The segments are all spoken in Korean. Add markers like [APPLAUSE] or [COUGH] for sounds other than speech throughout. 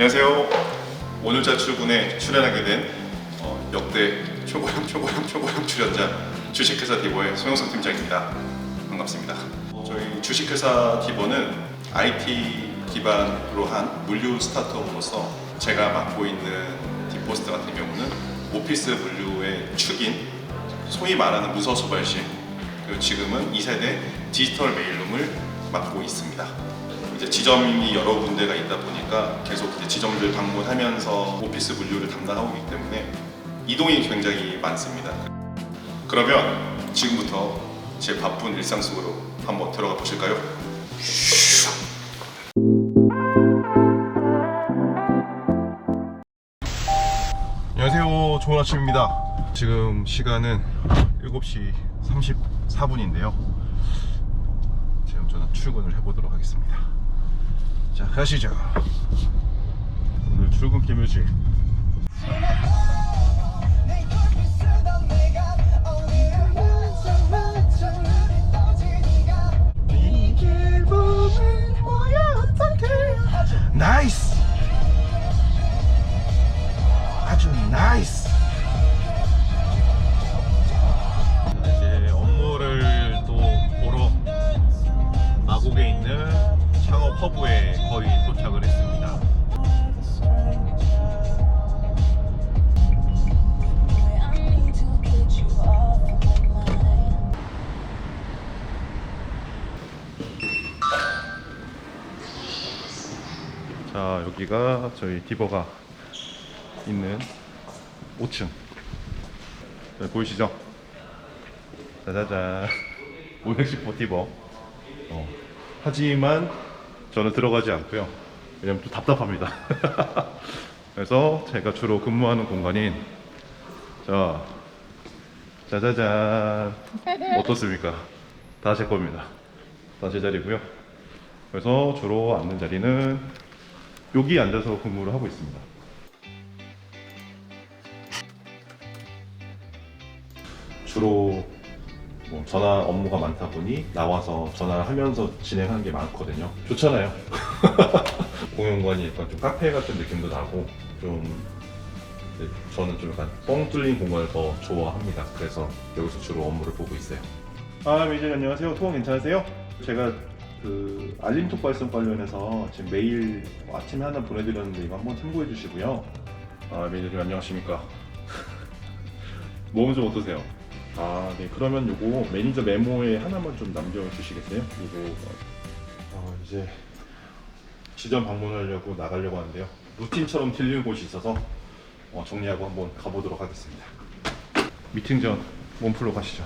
안녕하세요. 오늘자 출근에 출연하게 된 어, 역대 초고령 초고령 초고령 출연자 주식회사 디버의 송영석 팀장입니다. 반갑습니다. 저희 주식회사 디버는 IT 기반으로 한 물류 스타트업으로서 제가 맡고 있는 디포스트 같은 경우는 오피스 물류의 축인 소위 말하는 무서 수발실 그리고 지금은 2세대 디지털 메일룸을 맡고 있습니다. 이제 지점이 여러 군데가 있다 보니까 계속 이제 지점들 방문하면서 오피스 물류를 담당하고 있기 때문에 이동이 굉장히 많습니다. 그러면 지금부터 제 바쁜 일상 속으로 한번 들어가 보실까요? 안녕하세요. 좋은 아침입니다. 지금 시간은 7시 34분인데요. 지금 저는 출근을 해보도록 하겠습니다. 자, 가시죠. 오늘 출근길 뮤직. 나이스! 아주 나이스! 이제 업무를 또 보러 마곡에 있는 창업 허브에 자, 여기가 저희 디버가 있는 5층. 네, 보이시죠? 짜자잔. [LAUGHS] 510호 디버. 어. 하지만 저는 들어가지 않고요. 왜냐면 또 답답합니다. [LAUGHS] 그래서 제가 주로 근무하는 공간인 자 짜자잔 어떻습니까? 다 제 겁니다. 다 제 자리고요. 그래서 주로 앉는 자리는 여기 앉아서 근무를 하고 있습니다. 주로 뭐 전화 업무가 많다 보니 나와서 전화를 하면서 진행하는 게 많거든요. 좋잖아요. [LAUGHS] 공연관이 약간 좀 카페 같은 느낌도 나고 좀 네, 저는 좀 약간 뻥 뚫린 공간을 더 좋아합니다. 그래서 여기서 주로 업무를 보고 있어요. 아 매니저님 안녕하세요. 통화 괜찮으세요? 제가 그 알림톡 발송 관련해서 지금 메일 아침에 하나 보내드렸는데 이거 한번 참고해 주시고요. 아 매니저님 안녕하십니까? [LAUGHS] 몸은 좀 어떠세요? 아, 네. 그러면 요거 매니저 메모에 하나만 좀 남겨주시겠어요? 이거 어, 이제 지점 방문하려고 나가려고 하는데요. 루틴처럼 들리는 곳이 있어서 어, 정리하고 한번 가보도록 하겠습니다. 미팅 전 몸풀러 가시죠.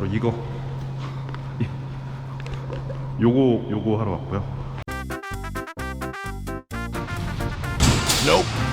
바로 이거. 요거 요거 하러 왔고요. Nope.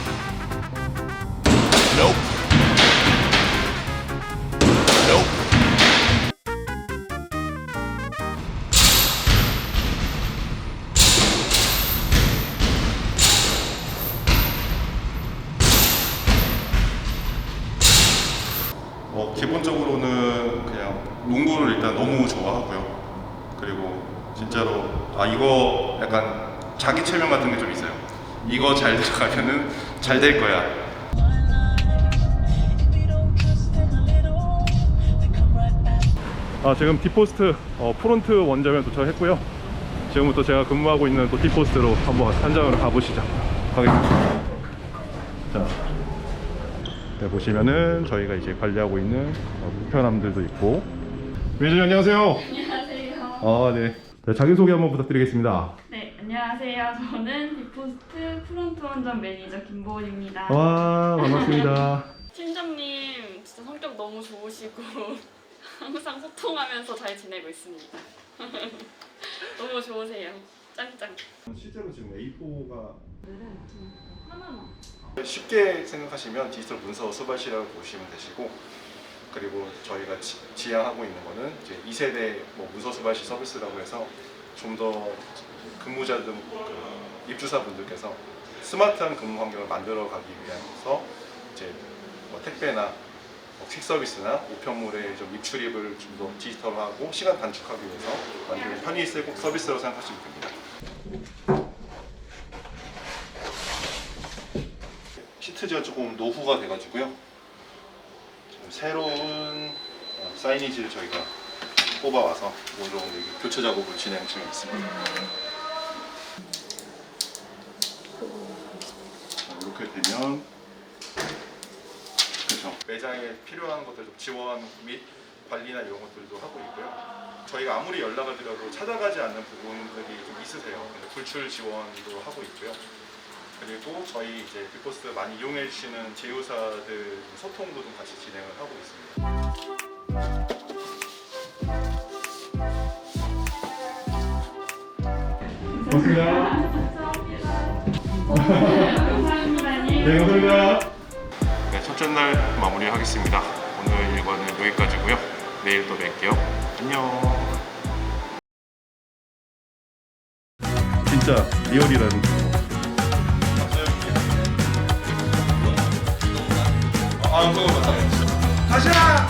농구를 일단 너무 좋아하고요. 그리고 진짜로 아 이거 약간 자기 체면 같은 게 좀 있어요. 이거 잘 들어가면은 잘 될 거야. 아 지금 디포스트 어, 프론트 원점에 도착했고요. 지금부터 제가 근무하고 있는 또 디포스트로 한번 현장으로 가보시죠. 가겠습니다. 자, 네, 보시면은 저희가 이제 관리하고 있는 어, 우편함들도 있고. 매니저님 안녕하세요. 안녕하세요. 아 네. 네, 자기소개 한번 부탁드리겠습니다. 네, 안녕하세요. 저는 디포스트 프론트 원전 매니저 김보은입니다. 와 반갑습니다. [LAUGHS] 팀장님 진짜 성격 너무 좋으시고 [LAUGHS] 항상 소통하면서 잘 지내고 있습니다. [LAUGHS] 너무 좋으세요. 짱짱. 실제로 지금 A4가 하나만. 쉽게 생각하시면 디지털 문서 수발시라고 보시면 되시고 그리고 저희가 지, 지향하고 있는 거는 이제 2세대 뭐 문서 수발시 서비스라고 해서 좀 더 근무자들 그 입주사분들께서 스마트한 근무 환경을 만들어 가기 위해서 이제 뭐 택배나 뭐 퀵서비스나 우편물의 좀 입출입을 좀 더 디지털화하고 시간 단축하기 위해서 만든 편의 서비스라고 생각하시면 됩니다. 시트지가 조금 노후가 돼가지고요. 지금 새로운 어, 사이니지를 저희가 뽑아와서 오늘 교체 작업을 진행 중에 있습니다. 자, 이렇게 되면 그렇죠. 매장에 필요한 것들 좀 지원 및 관리나 이런 것들도 하고 있고요. 저희가 아무리 연락을 드려도 찾아가지 않는 부분들이 좀 있으세요. 근데 불출 지원도 하고 있고요. 그리고 저희 이제 빅포스트 많이 이용해 주시는 제휴사들 소통도 좀 같이 진행을 하고 있습니다. 고맙습니다. 감사합니다. 네, 감사합니다. 네, 첫째 날 마무리하겠습니다. 오늘 일과는 여기까지고요. 내일 또 뵐게요. 안녕. 진짜 리얼이라는 아, 그거 맞아요. 가자!